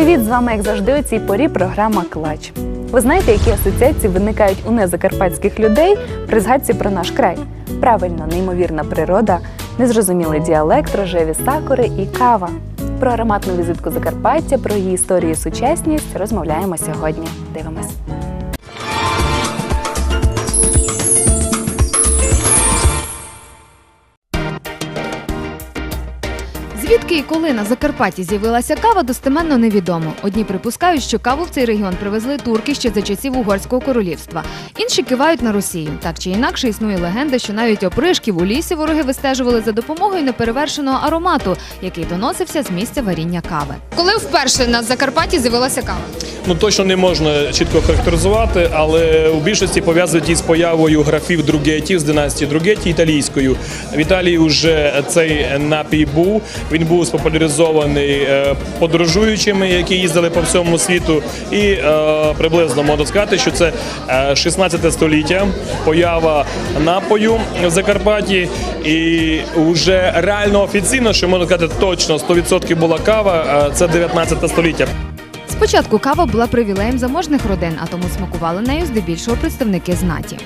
Привіт! З вами, як завжди, у цій порі програма Клач. Ви знаєте, які асоціації виникають у незакарпатських людей при згадці про наш край? Правильно, неймовірна природа, незрозумілий діалект, рожеві сакури і кава. Про ароматну візитку Закарпаття, про її історію і сучасність розмовляємо сьогодні. Дивимось. І коли на Закарпатті з'явилася кава, достеменно невідомо. Одні припускають, що каву в цей регіон привезли турки ще за часів угорського королівства. Інші кивають на Росію. Так чи інакше існує легенда, що навіть опришків у лісі вороги вистежували за допомогою неперевершеного аромату, який доносився з місця варіння кави. Коли вперше на Закарпатті з'явилася кава? Ну точно не можна чітко характеризувати, але у більшості пов'язують із появою графів Другетів з династії Другеті італійською. В Італії вже цей напій був. Він був спопуляризований е, подорожуючими, які їздили по всьому світу. І е, приблизно можна сказати, що це е, 16 століття, поява напою в Закарпатті. І вже реально офіційно, що можна сказати, точно 100% була кава. е, Це 19 століття. Спочатку кава була привілеєм заможних родин, а тому смакували нею здебільшого представники знаті.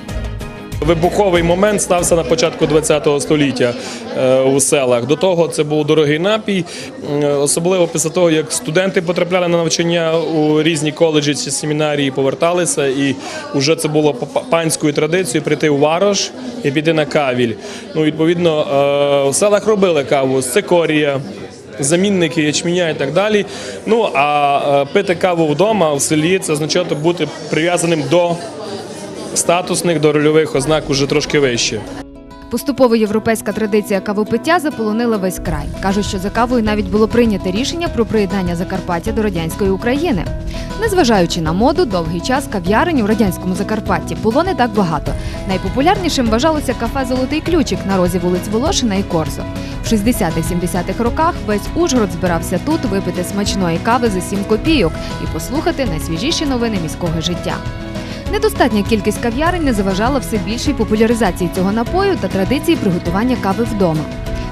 Вибуховий момент стався на початку ХХ століття е, у селах. До того це був дорогий напій, е, особливо після того, як студенти потрапляли на навчання у різні коледжі чи семінарії, поверталися, і вже це було па- панською традицією прийти у варош і піти на кавіль. Ну, відповідно, е, в селах робили каву з цикорія. Замінники ячменя і так далі. Ну а е, пити каву вдома в селі це означає бути прив'язаним до статусних до рольових ознак уже трошки вище. Поступово європейська традиція кавопиття заполонила весь край. Кажуть, що за кавою навіть було прийнято рішення про приєднання Закарпаття до радянської України. Незважаючи на моду, довгий час кав'ярень у радянському Закарпатті було не так багато. Найпопулярнішим вважалося кафе Золотий ключик на розі вулиць Волошина і Корсо. В 60-70-х роках весь Ужгород збирався тут випити смачної кави за 7 копійок і послухати найсвіжіші новини міського життя. Недостатня кількість кав'ярень не заважала все більшій популяризації цього напою та традиції приготування кави вдома.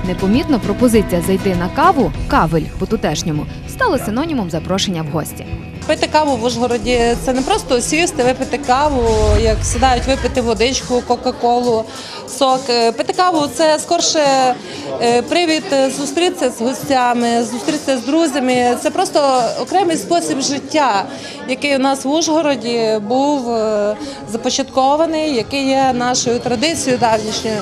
Непомітно пропозиція зайти на каву кавель по-тутешньому стала синонімом запрошення в гості. Пити каву в Ужгороді це не просто сісти, випити каву, як сідають випити водичку, кока-колу, сок. Е, Пити каву це скорше е, привід зустрітися з гостями, зустрітися з друзями. Це просто окремий спосіб життя, який у нас в Ужгороді був е, започаткований, який є нашою традицією давнішньою.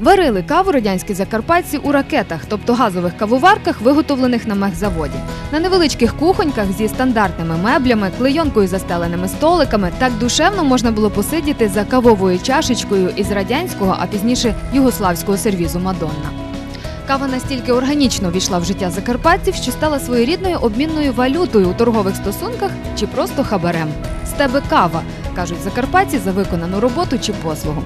Варили каву радянські закарпатці у ракетах, тобто газових кавоварках, виготовлених на мехзаводі. На невеличких кухоньках зі стандартними меблями, клейонкою застеленими столиками так душевно можна було посидіти за кавовою чашечкою із радянського, а пізніше югославського сервізу Мадонна. Кава настільки органічно війшла в життя закарпатців, що стала своєрідною обмінною валютою у торгових стосунках чи просто хабарем. З тебе кава, кажуть закарпатці за виконану роботу чи послугу.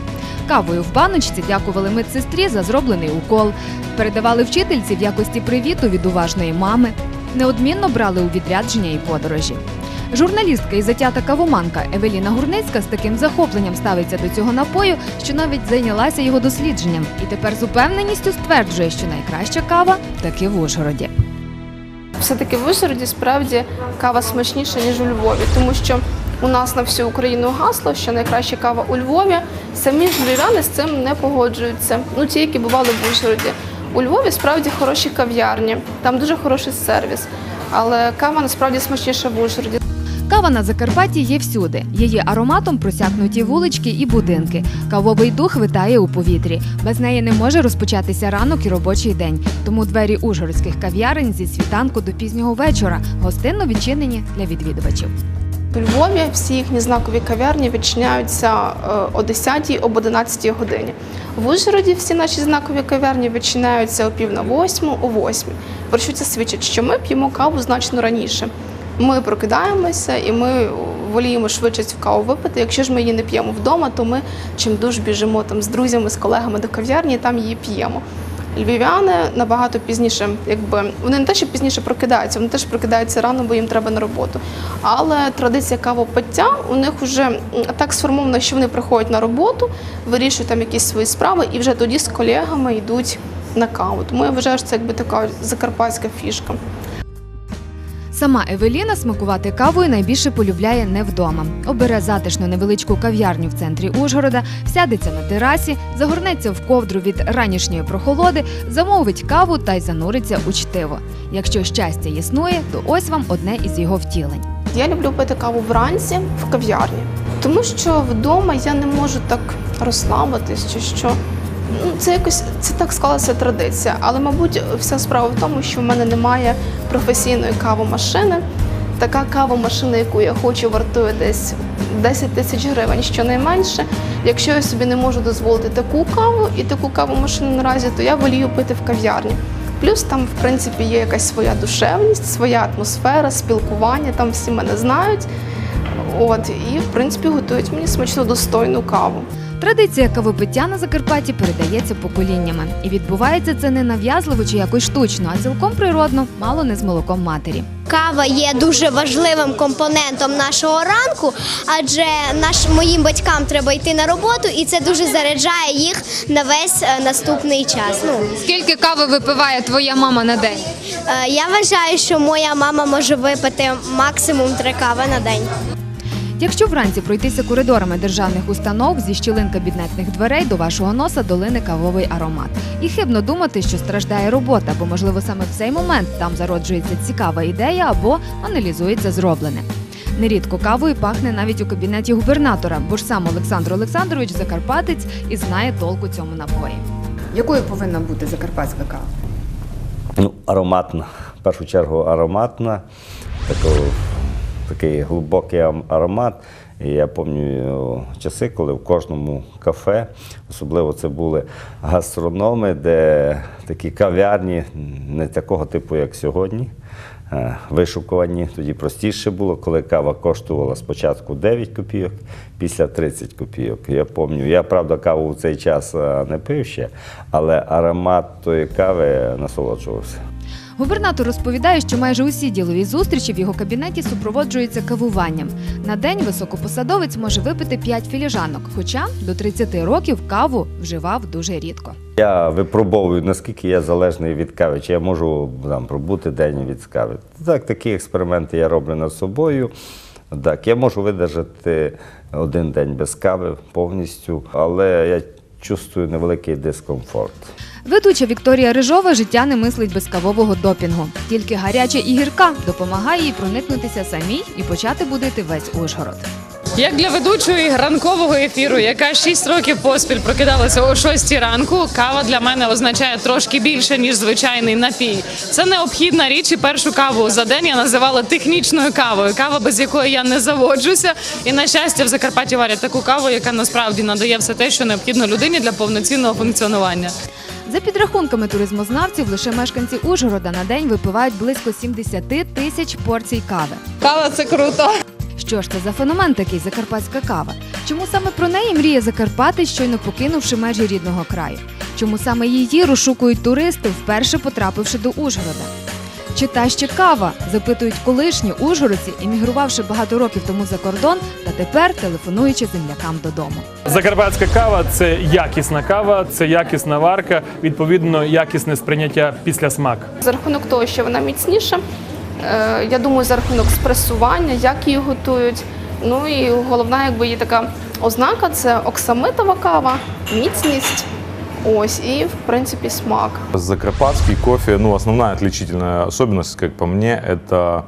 Кавою в баночці дякували медсестрі за зроблений укол, передавали вчительці в якості привіту від уважної мами, неодмінно брали у відрядження і подорожі. Журналістка і затята кавоманка Евеліна Гурницька з таким захопленням ставиться до цього напою, що навіть зайнялася його дослідженням, і тепер з упевненістю стверджує, що найкраща кава таки в Ужгороді. Все-таки в Ужгороді справді кава смачніша, ніж у Львові, тому що у нас на всю Україну гасло, що найкраща кава у Львові. Самі ж львів'яни з цим не погоджуються. Ну, ті, які бували в Ужгороді. У Львові справді хороші кав'ярні, там дуже хороший сервіс. Але кава насправді смачніша в Ужгороді. Кава на Закарпатті є всюди. Її ароматом просякнуті вулички і будинки. Кавовий дух витає у повітрі. Без неї не може розпочатися ранок і робочий день. Тому двері ужгородських кав'ярень зі світанку до пізнього вечора гостинно відчинені для відвідувачів. У Львові всі їхні знакові кав'ярні відчиняються е, о 10 об 11 годині. В Ужгороді всі наші знакові кав'ярні відчиняються о пів на восьму, о восьмій. Про що це свідчить? Що ми п'ємо каву значно раніше. Ми прокидаємося і ми воліємо швидше цю каву випити. Якщо ж ми її не п'ємо вдома, то ми чимдуж біжимо там з друзями, з колегами до кав'ярні і там її п'ємо. Львів'яни набагато пізніше, якби вони не те, що пізніше прокидаються, вони теж прокидаються рано, бо їм треба на роботу. Але традиція кавопиття у них вже так сформована, що вони приходять на роботу, вирішують там якісь свої справи і вже тоді з колегами йдуть на каву. Тому я вважаю, що це якби така закарпатська фішка. Сама Евеліна смакувати кавою найбільше полюбляє не вдома. Обере затишну невеличку кав'ярню в центрі Ужгорода, сядеться на терасі, загорнеться в ковдру від ранішньої прохолоди, замовить каву та й зануриться у чтиво. Якщо щастя існує, то ось вам одне із його втілень. Я люблю пити каву вранці в кав'ярні, тому що вдома я не можу так розслабитись чи що. Ну, це якось це так склалася традиція. Але, мабуть, вся справа в тому, що в мене немає професійної кавомашини. Така кавомашина, яку я хочу, вартує десь 10 тисяч гривень, щонайменше. Якщо я собі не можу дозволити таку каву і таку кавомашину наразі, то я волію пити в кав'ярні. Плюс там, в принципі, є якась своя душевність, своя атмосфера, спілкування, там всі мене знають. От, і, в принципі, готують мені смачну достойну каву. Традиція кавопиття на Закарпатті передається поколіннями, і відбувається це не нав'язливо чи якось штучно, а цілком природно, мало не з молоком матері. Кава є дуже важливим компонентом нашого ранку, адже наш моїм батькам треба йти на роботу, і це дуже заряджає їх на весь е, наступний час. Ну Скільки кави випиває твоя мама на день? е, я вважаю, що моя мама може випити максимум три кави на день. Якщо вранці пройтися коридорами державних установ зі щілин кабінетних дверей до вашого носа долине кавовий аромат. І хибно думати, що страждає робота, бо можливо саме в цей момент там зароджується цікава ідея або аналізується зроблене. Нерідко кавою пахне навіть у кабінеті губернатора, бо ж сам Олександр Олександрович Закарпатець і знає толку цьому напої. Якою повинна бути закарпатська кава? Ну, ароматна. В першу чергу ароматна, тако, такий глибокий аромат. І я пам'ятаю часи, коли в кожному кафе, особливо це були гастрономи, де такі кав'ярні не такого типу, як сьогодні. е, Вишукувані, тоді простіше було, коли кава коштувала спочатку 9 копійок, після 30 копійок. Я пам'ятаю, я правда каву в цей час е, не пив ще, але аромат тої кави насолоджувався. Губернатор розповідає, що майже усі ділові зустрічі в його кабінеті супроводжуються кавуванням. На день високопосадовець може випити 5 філіжанок, хоча до 30 років каву вживав дуже рідко. Я випробовую, наскільки я залежний від кави, чи я можу там, пробути день від кави. Так, такі експерименти я роблю над собою. Так, я можу видержати один день без кави повністю, але я чувствую невеликий дискомфорт. Ведуча Вікторія Рижова життя не мислить без кавового допінгу. Тільки гаряча і гірка допомагає їй проникнутися самій і почати будити весь Ужгород. Як для ведучої ранкового ефіру, яка 6 років поспіль прокидалася о 6 ранку, кава для мене означає трошки більше ніж звичайний напій. Це необхідна річ. І першу каву за день я називала технічною кавою. Кава, без якої я не заводжуся. І на щастя, в Закарпатті варять таку каву, яка насправді надає все те, що необхідно людині для повноцінного функціонування. За підрахунками туризмознавців, лише мешканці Ужгорода на день випивають близько 70 тисяч порцій кави. Кава це круто. Що ж це за феномен такий закарпатська кава? Чому саме про неї мріє Закарпати, щойно покинувши межі рідного краю? Чому саме її розшукують туристи, вперше потрапивши до Ужгорода? Чи та ще кава? запитують колишні ужгородці, емігрувавши багато років тому за кордон та тепер телефонуючи землякам додому. Закарпатська кава це якісна кава, це якісна варка, відповідно, якісне сприйняття після смак. За рахунок того, що вона міцніша, е, я думаю, за рахунок спресування, як її готують. Ну і головна, якби її така ознака це оксамитова кава, міцність. Ось і в принципі смак. Закарпатский кофе, ну, основная отличительная особенность, как по мне, это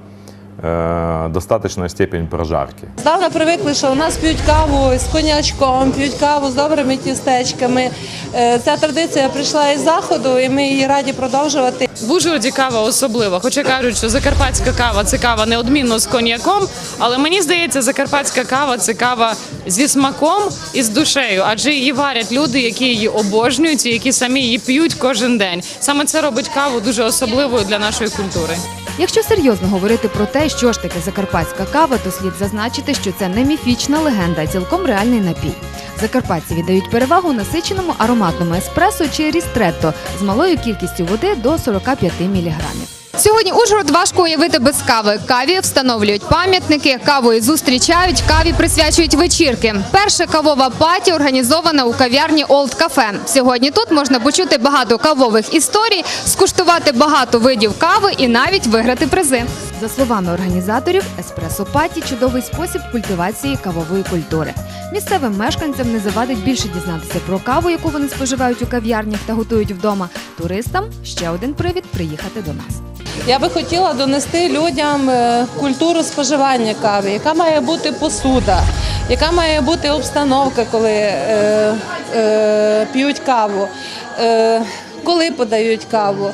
э, достаточная степень прожарки. Здавна привикли, що у нас п'ють каву з конячком, п'ють каву з добрими тістечками. Е, Ця традиція прийшла із заходу, і ми її раді продовжувати. В Ужгороді кава особлива. Хоча кажуть, що закарпатська кава це кава неодмінно з коньяком, але мені здається, закарпатська кава це кава зі смаком і з душею, адже її варять люди, які її обожнюють і які самі її п'ють кожен день. Саме це робить каву дуже особливою для нашої культури. Якщо серйозно говорити про те, що ж таке закарпатська кава, то слід зазначити, що це не міфічна легенда, а цілком реальний напій. Закарпатці віддають перевагу насиченому ароматному еспресо чи рістретто з малою кількістю води до 45 мг. Сьогодні Ужгород важко уявити без кави. Каві встановлюють пам'ятники, кавою зустрічають, каві присвячують вечірки. Перша кавова паті організована у кав'ярні Олд Кафе. Сьогодні тут можна почути багато кавових історій, скуштувати багато видів кави і навіть виграти призи. За словами організаторів, еспресо паті чудовий спосіб культивації кавової культури. Місцевим мешканцям не завадить більше дізнатися про каву, яку вони споживають у кав'ярнях та готують вдома. Туристам ще один привід приїхати до нас. Я би хотіла донести людям е, культуру споживання кави, яка має бути посуда, яка має бути обстановка, коли е, е, п'ють каву, е, коли подають каву.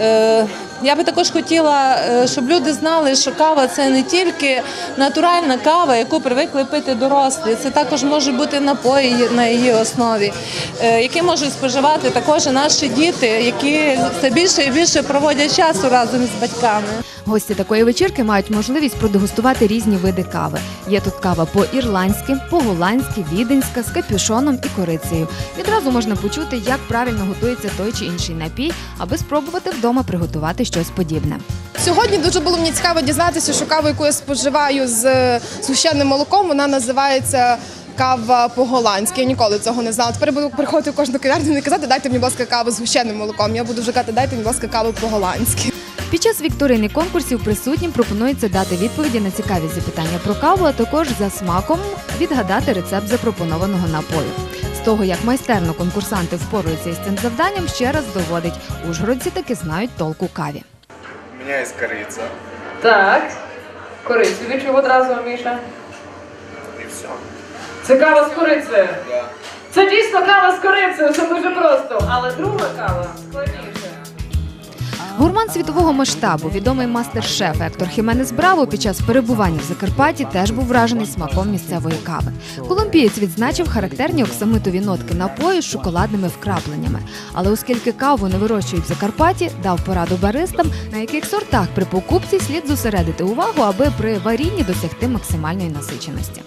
Е, я би також хотіла, е, щоб люди знали, що кава це не тільки натуральна кава, яку привикли пити дорослі. Це також може бути напої на її основі, е, які можуть споживати також наші діти, які все більше і більше проводять часу разом з батьками. Гості такої вечірки мають можливість продегустувати різні види кави. Є тут кава по-ірландськи, по-голландськи, віденська з капюшоном і корицею. Відразу можна почути, як правильно готується той чи інший напій, аби спробувати вдома приготувати щось подібне. Сьогодні дуже було мені цікаво дізнатися, що кава, яку я споживаю з е, молоком, вона називається. Кава по-голландськи, я ніколи цього не знала. Тепер буду приходити в кожну кав'ярню і казати, дайте мені, будь ласка, каву з гущеним молоком. Я буду вже казати, дайте мені, будь ласка, каву по-голландськи. Під час вікторини конкурсів присутнім пропонується дати відповіді на цікаві запитання про каву, а також за смаком відгадати рецепт запропонованого напою. З того, як майстерно конкурсанти впораються із цим завданням, ще раз доводить, ужгородці таки знають толку каві. У меня есть корица. Так. Корицю відчув одразу, Міша. Це кава з корицею. Це дійсно кава з корицею, це дуже просто. Але друга кава складніше. Гурман світового масштабу, відомий мастер-шеф Ектор Хіменес Браво під час перебування в Закарпатті теж був вражений смаком місцевої кави. Колумбієць відзначив характерні оксамитові нотки напою з шоколадними вкрапленнями. Але оскільки каву не вирощують в Закарпатті, дав пораду баристам, на яких сортах при покупці слід зосередити увагу, аби при варінні досягти максимальної насиченості.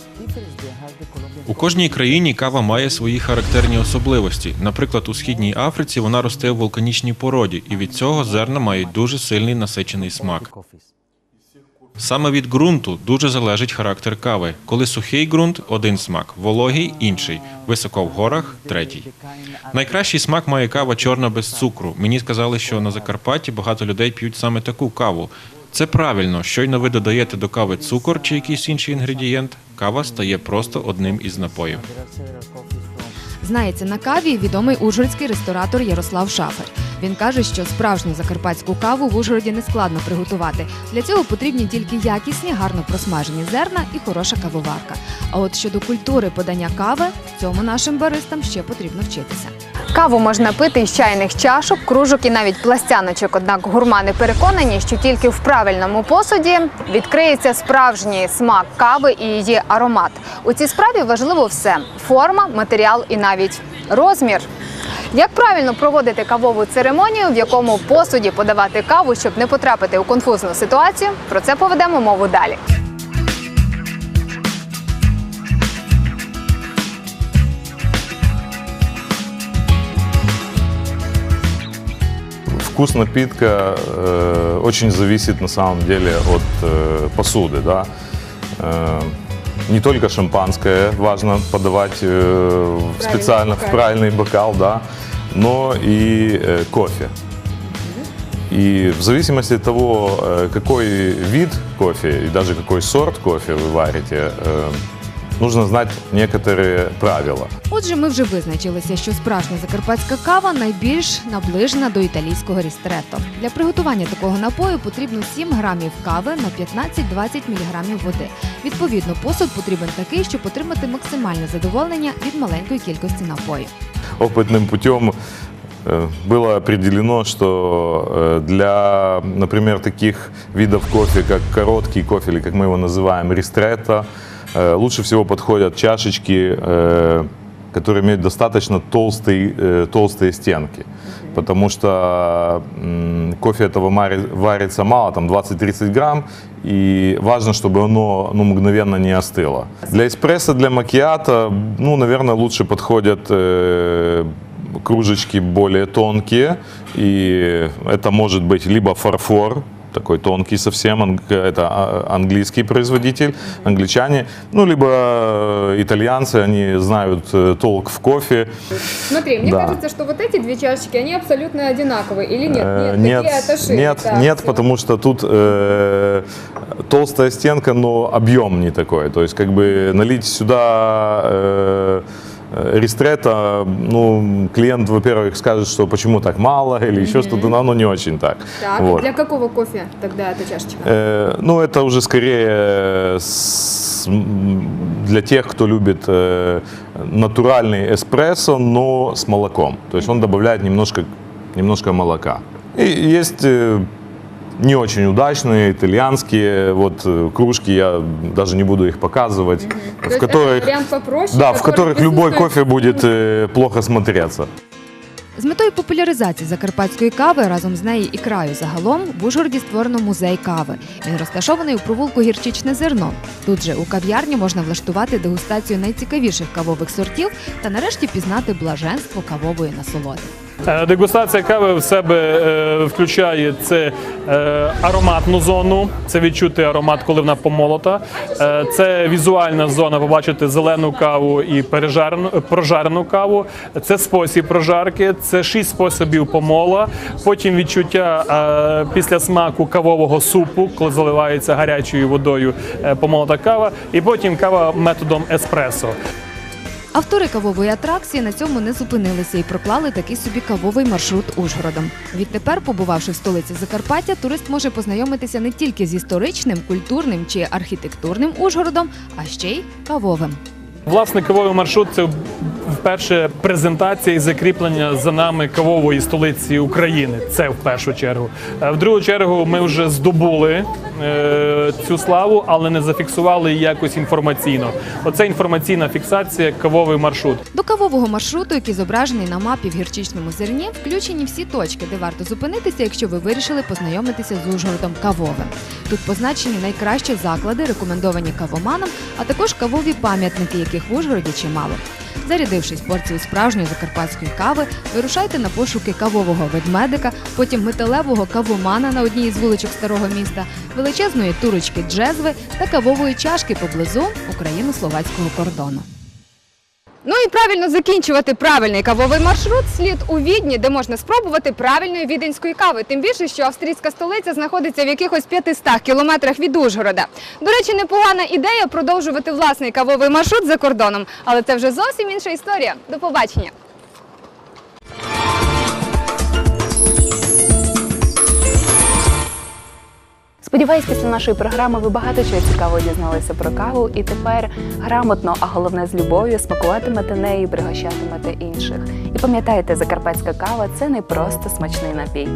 У кожній країні кава має свої характерні особливості. Наприклад, у східній Африці вона росте в вулканічній породі, і від цього зерна мають дуже сильний насичений смак. Саме від ґрунту дуже залежить характер кави. Коли сухий ґрунт один смак, вологий інший, високо в горах третій. Найкращий смак має кава чорна без цукру. Мені сказали, що на Закарпатті багато людей п'ють саме таку каву. Це правильно. Щойно ви додаєте до кави цукор чи якийсь інший інгредієнт, кава стає просто одним із напоїв. Знається на каві відомий ужгородський ресторатор Ярослав Шафер. Він каже, що справжню закарпатську каву в Ужгороді не складно приготувати. Для цього потрібні тільки якісні, гарно просмажені зерна і хороша кавоварка. А от щодо культури подання кави, цьому нашим баристам ще потрібно вчитися. Каву можна пити із чайних чашок, кружок і навіть пластяночок. Однак гурмани переконані, що тільки в правильному посуді відкриється справжній смак кави і її аромат. У цій справі важливо все: форма, матеріал і навіть розмір. Як правильно проводити кавову церемонію, в якому посуді подавати каву, щоб не потрапити у конфузну ситуацію? Про це поведемо мову далі. Вкус напитка э, очень зависит на самом деле от э, посуды, да. Э, не только шампанское важно подавать э, в специально в правильный бокал, да, но и э, кофе. И в зависимости от того, э, какой вид кофе и даже какой сорт кофе вы варите, э, нужно знать некоторые правила. Отже, ми вже визначилися, що справжня закарпатська кава найбільш наближена до італійського рістретто. Для приготування такого напою потрібно 7 грамів кави на 15-20 міліграмів води. Відповідно, посуд потрібен такий, щоб отримати максимальне задоволення від маленької кількості напою. опытным путем э, было определено, что э, для, например, таких видов кофе, как короткий кофе, или как мы его называем, ристретто, э, лучше всего подходят чашечки, э, которые имеют достаточно толстые, э, толстые стенки. Потому что кофе этого варится мало, там 20-30 грамм, и важно, чтобы оно ну, мгновенно не остыло. Для эспрессо, для макиато, ну, наверное, лучше подходят э, кружечки более тонкие, и это может быть либо фарфор, такой тонкий совсем, это а, английский производитель, англичане, ну, либо э, итальянцы, они знают э, толк в кофе. Смотри, мне Да. кажется, что вот эти две чашечки, они абсолютно одинаковые. Или нет? Э, Нет, нет, отошли. нет, нет, потому что тут э, толстая стенка, но объем не такой. То есть, как бы налить сюда э, ристрета, ну, клиент, во-первых, скажет, что почему так мало или еще что-то, но оно не очень так. Так, Вот. для какого кофе тогда эта чашечка? Э, ну, это уже скорее с- м, для тех, кто любит э, натуральный эспрессо, но с молоком. То есть он добавляет немножко, немножко молока. И есть э, не очень удачные итальянские вот э, кружки, я даже не буду их показывать, То в есть которых, это вариант попроще, да, в который которых любой присутствует- кофе будет э, плохо смотреться. З метою популяризації закарпатської кави разом з нею і краю загалом в Ужгороді створено музей кави. Він розташований у провулку Гірчичне зерно. Тут же у кав'ярні можна влаштувати дегустацію найцікавіших кавових сортів та нарешті пізнати блаженство кавової насолоди. Е, Дегустація кави в себе е, включає це е, ароматну зону, це відчути аромат, коли вона помолота. Це візуальна зона, побачити зелену каву і пережарену, прожарену каву. Це спосіб прожарки, це шість способів помола. Потім відчуття після смаку кавового супу, коли заливається гарячою водою помолота кава, і потім кава методом еспресо. Автори кавової атракції на цьому не зупинилися і проклали такий собі кавовий маршрут Ужгородом. Відтепер, побувавши в столиці Закарпаття, турист може познайомитися не тільки з історичним, культурним чи архітектурним Ужгородом, а ще й кавовим. Власне, кавовий маршрут це вперше презентація і закріплення за нами кавової столиці України. Це в першу чергу. Е, В другу чергу ми вже здобули е, цю славу, але не зафіксували її якось інформаційно. Оце інформаційна фіксація кавовий маршрут. До кавового маршруту, який зображений на мапі в гірчичному зерні, включені всі точки, де варто зупинитися, якщо ви вирішили познайомитися з Ужгородом кавовим. Тут позначені найкращі заклади, рекомендовані кавоманам, а також кавові пам'ятники, яких в Ужгороді чимало. Зарядившись порцією справжньої закарпатської кави, вирушайте на пошуки кавового ведмедика, потім металевого кавомана на одній із вуличок старого міста, величезної турочки джезви та кавової чашки поблизу україно-словацького кордону. Ну і правильно закінчувати правильний кавовий маршрут слід у Відні, де можна спробувати правильної віденської кави. Тим більше, що австрійська столиця знаходиться в якихось 500 кілометрах від Ужгорода. До речі, непогана ідея продовжувати власний кавовий маршрут за кордоном, але це вже зовсім інша історія. До побачення. Сподіваюсь, після нашої програми ви багато чого цікавого дізналися про каву і тепер грамотно, а головне з любов'ю смакуватимете нею, і пригощатимете інших. І пам'ятайте, закарпатська кава це не просто смачний напій.